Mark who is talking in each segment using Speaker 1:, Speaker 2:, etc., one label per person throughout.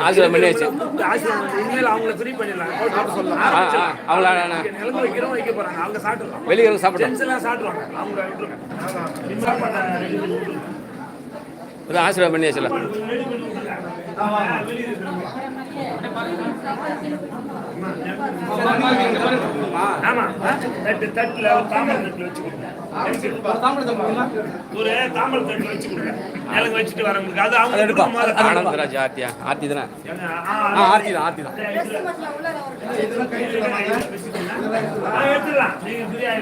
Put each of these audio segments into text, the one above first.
Speaker 1: ஆசிரியர் வந்து இனிமேல் அவங்கள ஃப்ரீ பண்ணிடலாம் அவங்க சாப்பிடலாம்.
Speaker 2: வெளியே சாப்பிட்டோம்
Speaker 1: பண்ணி விட்டுருங்க.
Speaker 2: பண்ணியாச்சுல
Speaker 1: ஆமா தட்டுல தாமரை தட்டுல வச்சு ஒரு தாம்பரம் தட்டுல வச்சு கொடுங்க நிலங்கு வச்சுட்டு வரவங்களுக்கு அது அவங்க அது
Speaker 2: ஆனந்தராஜ் ஆர்த்தியா ஆர்த்தி. தானே? ஆர்த்தி தான் ஆர்த்தி தான்.
Speaker 1: எடுத்துடலாம். நீங்க ஃப்ரீயா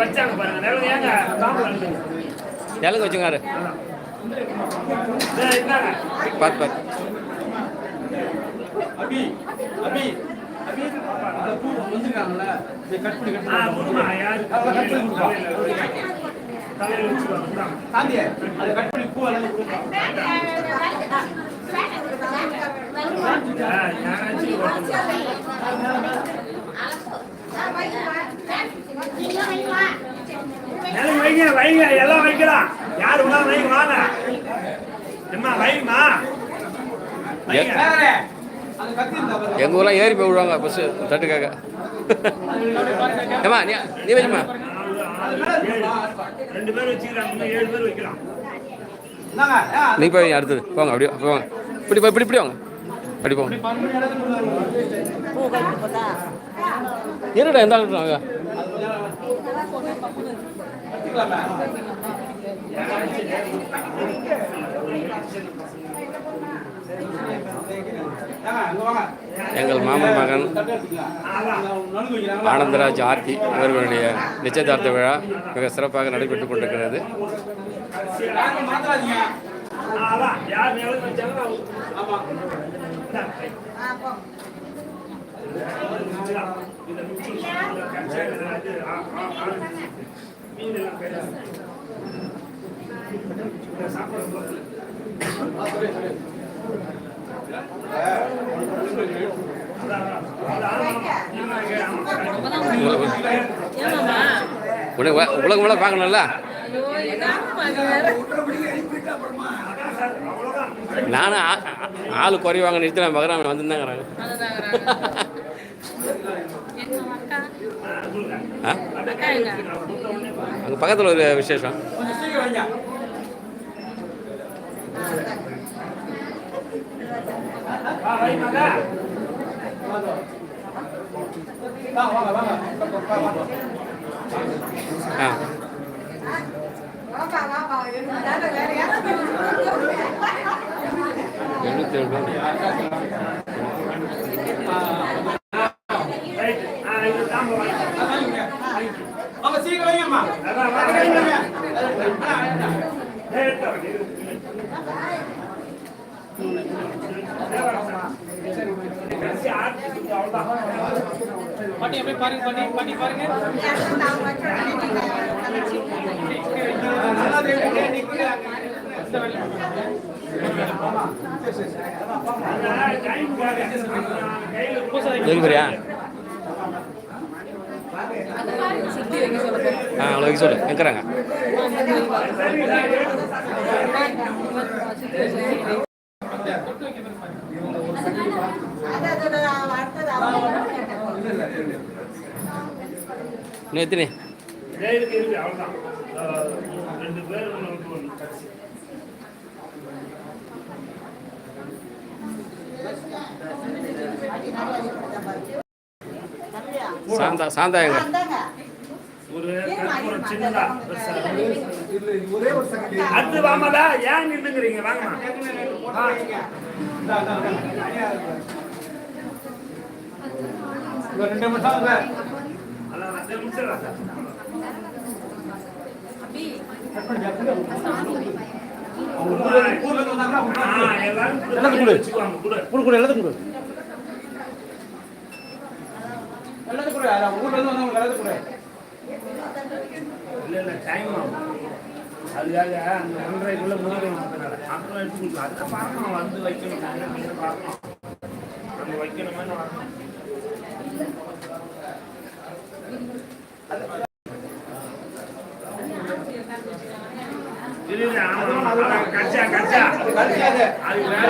Speaker 1: வச்சாங்க பாருங்க. ஏங்க.
Speaker 2: பார்த்து பார்த்து
Speaker 1: ஆ, கொடுமா, வைங்க வைங்க எல்லாம் வைக்கலாம் யார் உணவு வைங்க வாங்க எம்மா வைங்கம்மா வைங்க
Speaker 2: எங்கள் ஊர்லாம் ஏறி போய் விடுவாங்க பஸ்ஸு தட்டுக்காக. ஏமா நீ நீ
Speaker 1: வச்சுமா? ரெண்டு பேர் வச்சுக்கிறாங்க ஏழு பேர் வைக்கலாம்
Speaker 2: நீ போய் அடுத்தது போங்க அப்படியே போங்க. இப்படி போய் இப்படி இப்படி வாங்க. அப்படி போங்க. இருடா எந்த ஆள் வாங்க எங்கள் மாமன் மகன் ஆனந்தராஜ் ஆர்த்தி அவர்களுடைய நிச்சயதார்த்த விழா மிக சிறப்பாக நடைபெற்றுக் கொண்டிருக்கிறது.
Speaker 1: சாப்பாடு
Speaker 2: உனக்கு உலக உலகம் பார்க்கணும்ல? நானும் ஆ- ஆள் குறைவாங்க நிறுத்தி நான் மகன் வந்துருந்தாங்கிறாங்க அங்கே பக்கத்தில் ஒரு விசேஷம். ஆ எழுநூத்தி ஏழு ரூபா
Speaker 1: ரைட்.
Speaker 3: பாட்டி அப்படியே பாருங்க பாட்டி பாட்டி பாருங்க. நல்லா
Speaker 2: ஆ அவ்வளோ வைக்க சொல்லு. எங்கிறாங்க இன்னும் எத்தனை
Speaker 1: ஜெயிலுக்கு இருக்கு, அவ்வளவுதான். ஆ, ரெண்டு பேர் உங்களுக்கு ஒண்ணு கடைசி.
Speaker 2: சாந்தா சாந்தா.
Speaker 1: அடுத்து வாமாடா ஏன் நின்னுங்கிறீங்க வாங்கம்மா.
Speaker 3: ரெண்டு நிமிஷம் எல்லாத்துக்கும் கொடு.
Speaker 1: கொடு.
Speaker 3: கொடு எல்லாத்துக்கும் கொடு எல்லாத்துக்கும் கொடு ஊர்ல இருந்து வந்தவங்க எல்லாத்துக்கும் கொடு
Speaker 1: இல்ல, இல்ல, ஆகும். அதுக்காக அந்த ஒன்றரைக்குள்ள முடிக்கணும் அப்புறம் எடுத்து கொடுக்கலாம். பார்க்கணும், வந்து வைக்கணும் பார்க்கணும். நம்ம கச்சா கச்சா